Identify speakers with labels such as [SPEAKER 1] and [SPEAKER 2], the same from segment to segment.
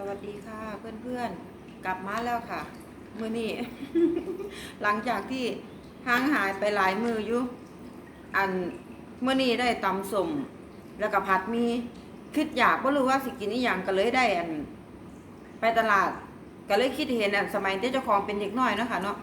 [SPEAKER 1] สวัสดีค่ะเพื่อนๆ กลับมาแล้วค่ะ มือนี้หลังจากที่ห่างหายไปหลายมืออยู่ อันมือนี้ได้ตำสมแล้วก็ผัดมีคิดอยากบ่รู้ว่าสิกินอีหยังก็เลยได้อัน ไปตลาด ก็เลยคิดเห็นอันสมัยที่เจ้าของเป็นเด็กน้อยเนาะค่ะเนาะ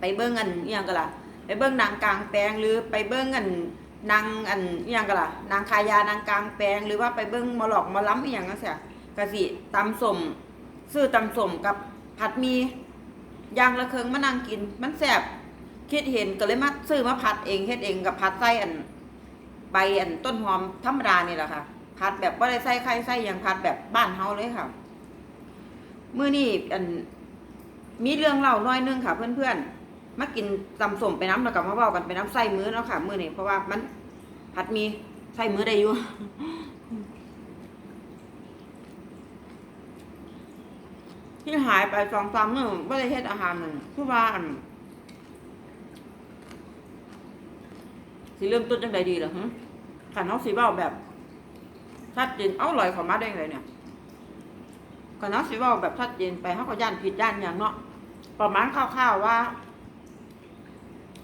[SPEAKER 1] ไปเบิ้งอันอีหยังก็ล่ะ ไปเบิ้งนางกลางแปลงหรือไปเบิ้งอันนางอันอีหยังก็ล่ะนางคายานางกลางแปลงหรือว่าไปเบิ้งมอหลอกมอล้ำอีหยังก็เสีย กะสิตำสมซื้อตำสมกับผัดมีย่างละเคิงมานั่งกิน มันแซ่บคิดเห็นก็เลยมาซื้อมาผัดเองเฮ็ดเองกับผัดไส้อันใบอันต้นหอมธรรมดานี่แหละค่ะ ผัดแบบว่าได้ใส่ไข่ใส่ยังผัดแบบบ้านเฮาเลยค่ะมื้อนี้อันมีเรื่องเล่าน้อยนึงค่ะ เพื่อนๆมากินตำสมไปน้ำแล้วก็มาเว้ากันไปน้ำใส่มื้อเนาะค่ะ มื้อนี้เพราะว่ามันผัดมีใส่มื้อได้อยู่ ที่หายไปสองสามมื้อบ่ได้เฮ็ดอาหารนั่นคือว่าอันสิเริ่มต้นจังใดดีล่ะหึคันเฮาสิเว้าแบบชัดเจนเอาลอยเข้ามาได้ไงเนี่ยก็เนาสิเว่าแบบชัดเจนไปเขาก็ย่านผิดย่านอย่างเนาะประมาณคร่าวๆว่า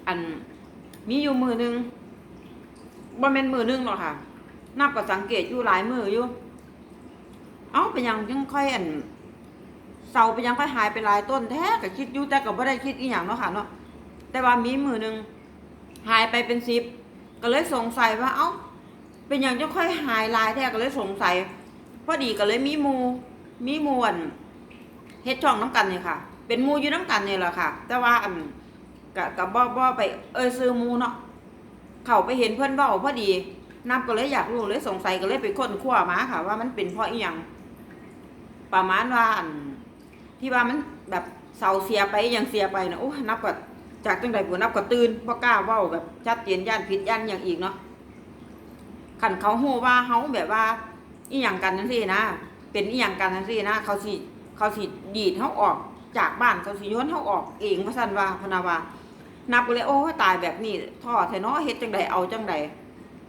[SPEAKER 1] อันมีอยู่มือหนึงบ่แม่นมือหนึงหรอกค่ะ นับก็สังเกตอยู่หลายมืออยู่ เอ้าเป็นยังยังค่อยอัน เสาเป็นหยังค่อยหายไปหลายต้นแท้ก็คิดอยู่แต่ก็บ่ได้คิดอีหยังเนาะค่ะเนาะแต่ว่ามีมือหนึ่งหายไปเป็นสิบก็เลยสงสัยว่าเอ้า เป็นหยังจะค่อยหายลายแท้ก็เลยสงสัยพอดีก็เลยมีมูมีมวนเฮ็ดช่องน้ำกันเนี่ยค่ะ เป็นมูอยู่น้ำกันเนี่ยแหละค่ะ แต่ว่าอันกะกะบ่บ่ไปเอ้ยซื้อมูเนาะเข้าไปเห็นเพื่อนเว้าพอดีนับก็เลยอยากรู้เลยสงสัยก็เลยไปค้นคว้ามาค่ะ ว่ามันเป็นเพราะอีหยังประมาณว่าอัน ที่ว่ามันแบบเศร้าเสียไปอหยังเสียไปนะโอ้ยนับก็จากจังใดบ่นับก็ตื่นบ่กล้าเว้าแบบชัดเจนย่านผิดย่านอย่างอีกเนาะคันเขาฮู้ว่าเฮาแบบว่าอีหยังกันจังซี่นะเป็นอีหยังกันจังซี่นะเขาสิเขาสิดีดเฮาออกจากบ้านเขาสิโยนเฮาออกเองว่าซั่นว่าพนาวานับก็เลยโอ้ตายแบบนี้ท่อแทนาะเฮ็ดจังใดเอาจังใด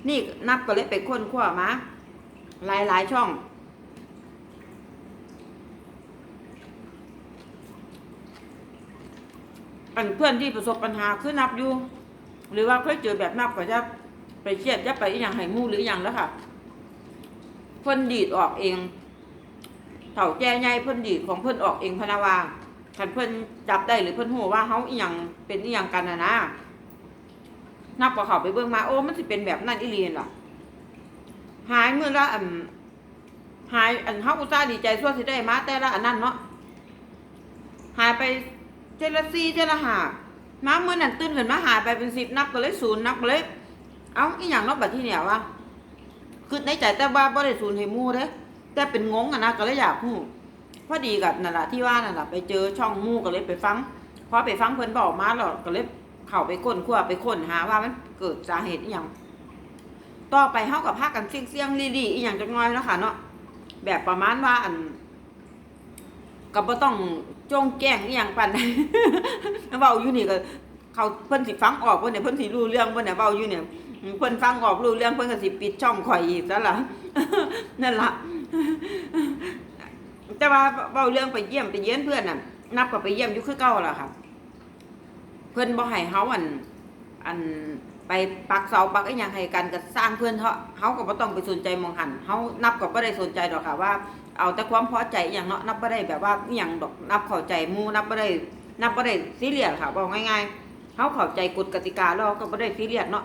[SPEAKER 1] นี่นับก็เลยไปค้นคว้ามาหลายๆช่อง อันเพื่อนที่ประสบปัญหาคือนับอยู่ หรือว่าเคยเจอแบบนับก็จะไปเครียดจะไปอย่างไห้มู่หรืออย่างแล้วค่ะเพิ่อนดีดออกเองเถ่าแก่ใหญ่เพิ่อนดีดของเพิ่อนออกเองพนาวาคันเพิ่อนจับได้หรือเพิ่อนหูว่าเฮาอีหยังเป็นอีหยังกันนะนะนับก็เขาไปเบิ่งมาโอ้มันสิเป็นแบบนั้นอีหลีนั่นล่ะหายเมื้อละอันหายอันเฮาอุตส่าห์ดีใจส่วนสิได้มาแต่ละอันนั้นเนาะหายไป เจละ4เจละห้ามามื้อนั้นตื่นขึ้นมาหายไปเป็น10นับก็เลยศูนย์นับก็เลย เอ้าอีหยังเนาะบัดที่เนี่ยวะคือในใจแต่ว่าบ่ได้สูญให้มู่เด้แต่เป็นงงอะนะก็เลยอยากฮู้พอดีกับนั่นล่ะที่ว่านั่นล่ะไปเจอช่องมู่ก็เลยไปฟังพอไปฟังเพิ่อนบอกมาแล้วก็เลยเข้าไปค้นคว้าไปค้นหาว่ามันเกิดสาเหตุอีหยังต่อไปเฮากับพาคกันเสี่ยงๆลี่ๆอีหยังจักหน่อยเนาะค่ะเนาะแบบประมาณว่าอัน ก็บ่ต้องจ้งแกล้งอีหยังปานใดเว้าอยู่นี่ก็เขาเพิ่นสิฟังออกเพิ่นเนี่ยเพิ่นสิรู้เรื่องเพิ่นเนี่ยเว้าอยู่เนี่ยเพิ่นฟังออกรู้เรื่องเพิ่นก็สิปิดช่องข่อยอีกซะล่ะนั่นล่ะแต่ว่าเว้าเรื่องไปเยี่ยมไปเยี่ยนเพื่อนน่ะนับก็ไปเยี่ยมอยู่คือเก่าล่ะค่ะเพิ่นบ่ให้เฮาอัน อันไปปักเสาปักอีหยังให้กันก็สร้างเพิ่อนเถาะเฮาก็บ่ต้องไปสนใจมองหันเฮานับก็บ่ได้สนใจดอกค่ะว่า เอาแต่ความพอใจอย่างเนาะนับบ่ได้แบบว่าอีหยังดอกนับเข้าใจมูนับบ่ได้นับบ่ได้ซีเรียสค่ะบอกง่ายๆเฮาเข้าใจกฎกติกาแล้วก็บ่ได้ซีเรียสเนาะ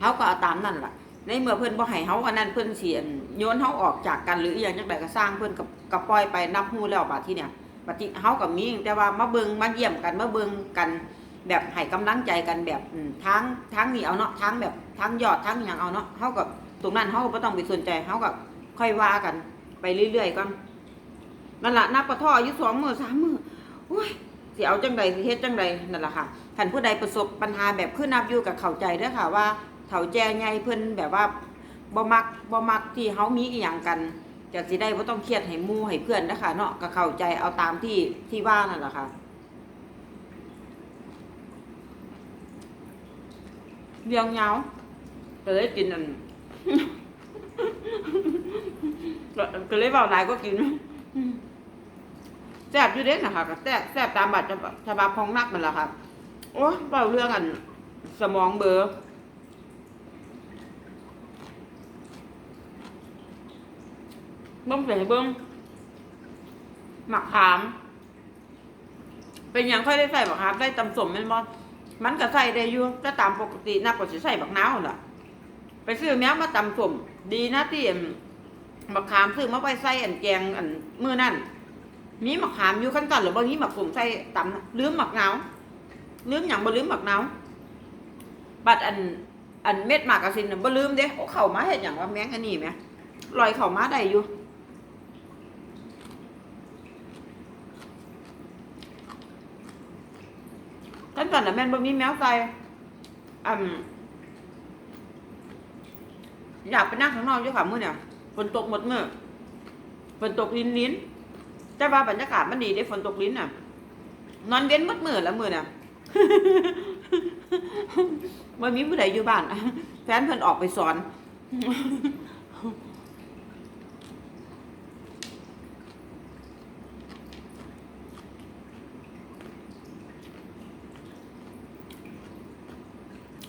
[SPEAKER 1] เขาก็เอาตามนั่นแหละในเมื่อเพิ่อนบ่ให้เฮาอันนั้นเพิ่อนเสียนโยนเฮาออกจากกันหรืออีหยังจังไดก็สร้างเพิ่อนกับกับปล่อยไปนับฮู้แล้วบัดที่เนี่ยบัดทีเฮาก็มีแต่ว่ามาเบิงมาเยี่ยมกันมาเบิงกัน แบบให้กำลังใจกันแบบอืมทางทางนี้เอาเนาะทางแบบทางยอดทางหยังเอาเนาะเฮาก็ตรงนั้นเฮาก็บ่ต้องไปสนใจเฮาก็ค่อยว่ากัน ไปเรื่อยๆก่อนนั่นแหละนับกระท่ออยู่2มื้อ3มื้อโอ้ยสิเอาจังใดสิเฮ็ดจังใดนั่นแหละค่ะท่านผู้ใดประสบปัญหาแบบคือนับอยู่กับเข้าใจด้อค่ะ ว่าเฒ่าแก่ใหญ่เพิ่นแบบว่าบ่มักบ่มักที่เฮามีอีหยังกันจะสิได้บ่ต้องเครียดให้มู่ให้เพื่อนนะคะเนาะก็เข้าใจเอาตามที่ที่ว่านั่นแหละค่ะเรียงยาเลยกินอัน ก็ก็เลยเว้าหลายก็กินแซ่บอยู่เด้นะคะก็แซ่บแซ่บตามบัตรฉบับของนักมันละค่ะโอ้เบาเรื่องอัน สมองเบลอเบิ้งใส่เบิ้งหมักขาม เป็นยังค่อยได้ใส่บักขามได้ตำสมแมันบ่มันก็ใส่ได้อยู่ก็ตามปกตินักกว่าสิใส่บักน้าวล่ะ ไปซื้อแมวมาตำสมดีนะที่ อั่นบักขามซื้อมาไปใส่อันแกงอันมือนั่นมีมักขามอยู่ขั้นตอนหรือบางทีมักสมใส่ตำลืมหมักเนาลืมอย่างบ่ลืมหมักเนาบัดอันอันเม็ดหมากกระสินน่ะบ่ลืมเด้เอาเข้ามาเฮ็ดหยังว่าแมงอันนี้แหมลอยเข้ามาได้อยู่ขั้นตอนน่ะแม่นบ่มีแมวใส่อืมอยากไปนั่งข้างนอกอยู่ค่ะมื้อเนี่ย ฝนตกหมดเมื้อฝนตกลิ้นลิ้นแต่ว่าบรรยากาศมันดีเด้ฝนตกลิ้นน่ะ นอนเว้นมดมือแล้วมือน่ะมันมีผู้ใดอยู่บ้านแฟนเพิ่นออกไปสอน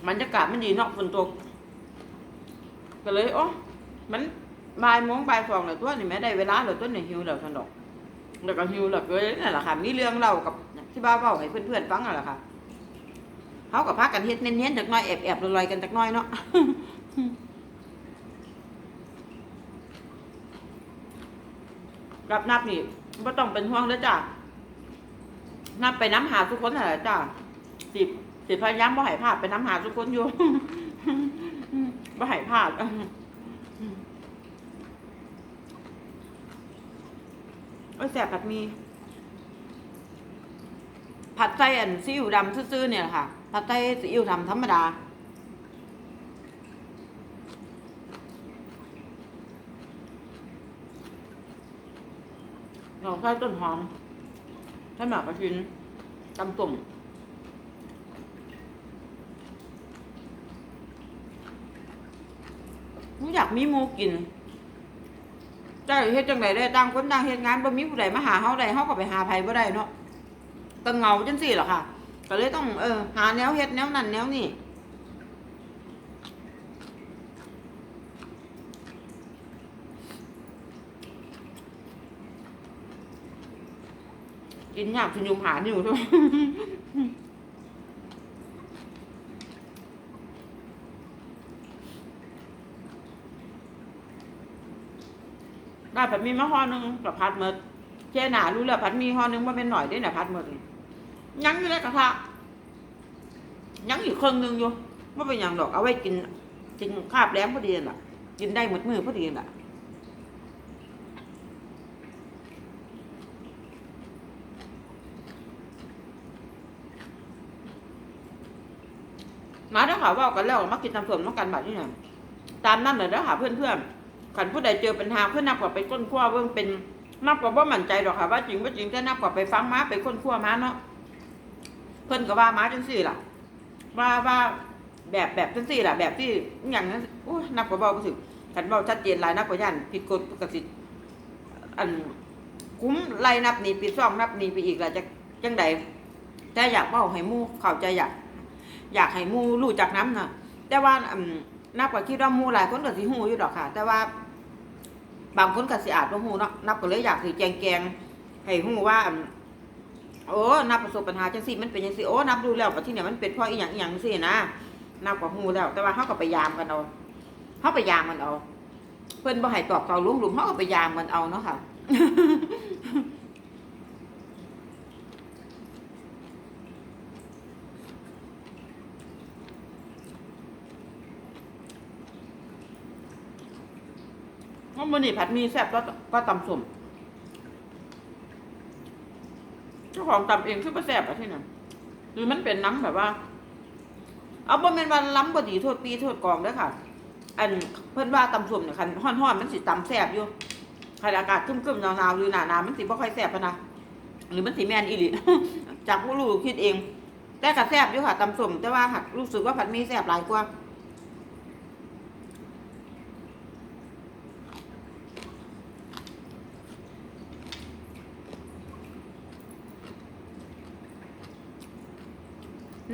[SPEAKER 1] บรรยากาศมันดีเนาะฝนตกก็เลยโอ้มัน บ่ายโมงบ่ายสองแล้วตัวนี่แม่ได้เวลาแล้วตัวนี่หิวแล้วทันดอกแล้วก็หิวแล้วก็เลยนั่นแหละค่ะมีเรื่องเล่ากับที่บ้าเว้าให้เพื่อนๆฟังนั่นแหละค่ะเขากับพักกันเฮ็ดเน้นๆจักน้อยแอบๆลอยๆกันจักน้อยเนาะรับนับนี่บ่ต้องเป็นห่วงเด้อจ้ะนับไปน้ำหาทุกคนเหละจ้ะสิสิพยายามบ่ให้พลาดไปน้ำหาทุกคนอยู่บ่ให้พลาด โอ้ยแสบผัดมี ผัดไส้อันซีอิ๊วดำซื่อๆเนี่ยค่ะ ผัดไส้ซีอิ๊วดำธรรมดาเราใส่ต้นหอมใส่หมากกระชินตำตุ่มไม่อยากมีหมูกิน จ้าเฮ็ดจังไดได้ต่างคนต่างเฮ็ดงานบ่มีผู้ใดมาหาเฮาได้เฮาก็ไปหาไผบ่ได้เนาะก็เงาจังซี่ล่ะค่ะ ก็เลยต้องเออหาแนวเฮ็ดแนวนั้นแนวนี้กินยากคุณยุมหาอยู่ด้วย ได้ผัดมีมาห่อหนึงกับผัดหมดเจ้หนารู้แล้วผัดมีห่อหนึงว่าเป็นหน่อยได้หน่ะผัดหมดยังอยู่ในกระทะยังอยู่ครึ่องหนึงอยู่ว่าเป็นอย่างดอกเอาไว้กินกินคาบแล้มพอดีน่ะ กินได้หมดมือพอดีน่ะมาเด้อค่ะว่ากันแล้วมากินตำส้มน้ำกันแบบนี้เนี่ยตามนั่นเลยเด้อค่ะเพื่อนๆ ขันผู้ใดเจอปัญหาเพื่อนนับกว่าไปค้นคว้าเบิ่งเป็นนับกว่าว่ามั่นใจหรอกค่ะว่าจริงว่าจริงแต่นับกว่าไปฟังมาไปค้นคว้ามาเนาะเพื่อนก็ว่ามาจังสี่ล่ะ ว่าว่าแบบแบบจังสี่ล่ะ แบบที่อย่างนั้นโอ้นับกว่าเบาไปถึงขันเบาชัดเจนหลายนับกว่ายันผิดกฎปกติอันคุ้มไล่นับนี่ปีซ่องนับนี่ไปอีกล่ะจะจังใดแต่อยากเบ้าให้มู่เข้าใจอยากอยากให้มูรู้จักน้ำนะแต่ว่าอืมนับว่าคิดว่ามูหลายคนก็สิหูอยู่ดอกค่ะ แต่ว่า บางคนก็สิอาจบ่ฮู้เนาะนับก็เลยอยากสิแจงแกงให้ฮู้ว่าโอ้นับประสบปัญหาจังซี่มันเป็นจังซี่โอ้นับรู้แล้วว่าที่เนี่ยมันเป็นเพราะอีหยังอีหยังซี่นะนับก็ฮู้แล้ว แต่ว่าเฮาก็พยายามกันเอาเฮาพยายามมันเอาเพิ่นบ่ให้ตอบเก่าลุงลุมเฮาก็พยายามมันเอาเนาะค่ะ เพราะมื้อนี้ผัดมีแซ่บก็ก็ตำส้มเจ้าของตำเองคือบ่แซ่บอะที่นั่นหรือมันเป็นน้ำแบบว่า เอาบ่แม่นว่าล้ำบ่ดีโทษปีโทษกองด้อค่ะ อันเพิ่อนว่าตำส้มเนี่ยคันฮ้อนๆมันสิตำแซ่บอยู่คันอากาศครึ้มๆหนาวๆหรือหนาๆมันสิบ่ค่อยแซ่บปานะหรือมันสิแมนอีหลีจากผู้รู้คิดเอง แต่ก็แซ่บอยู่ค่ะตำสมแต่ว่าหักรู้สึกว่าผัดมีแซ่บหลายกว่า ม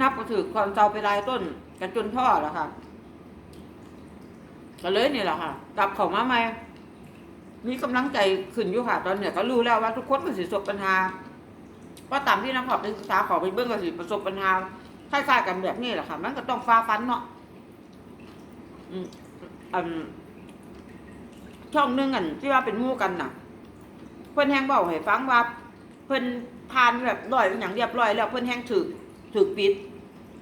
[SPEAKER 1] นับก็ ถือความเจ้าไปลายต้นกันจนพ่อแล้วค่ะก็เลยนี่แหละค่ะกลับของมาใหม่มีกำลังใจขึ้นอยู่ค่ะ ตอนเนี้ยก็รู้แล้วว่าทุกคนก็สิประสบปัญหาว่าตามที่นักขอบนักศึกษาขอไปเบื้องก็สิประสบปัญหาคล้ายๆกันแบบนี้แหละค่ะ มันก็ต้องฟ้าฟันเนาะอืมอันช่องหนึงอันที่ว่าเป็นมู่กันน่ะ เพิ่อนแฮงบอกให้ฟังว่า เพิ่อนทานแบบร้อยอย่างเรียบร้อยแล้วเพิ่อนแฮงถึกถึกปิด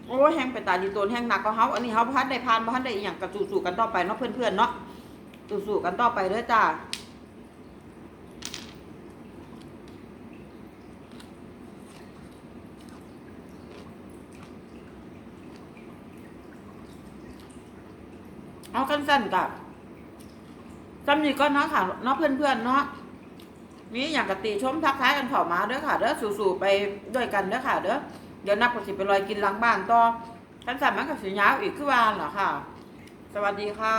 [SPEAKER 1] โอ้ยแฮงไปตาดีโตนแฮงหนักก็เฮาอันนี้เฮาบ่ทันได้ผ่านบ่ทันได้อีหยังก็สู้ๆกันต่อไปเนาะเพื่อนๆเนาะสู้ๆกันต่อไปเด้อจ้าเอากันสั้นกับจำนี้ก็เนาะค่ะเนาะเพื่อนๆเนาะมีอย่างกติชมทักทายกันเข้ามาเด้อค่ะเด้อสู่ๆไปด้วยกันเด้อค่ะเด้อ เดี๋ยวนับก็สิไปลอยกินหลังบ้านต่อฉันสั่นมันก็สิยาวอีกคือว่าล่ะค่ะ สวัสดีค่ะ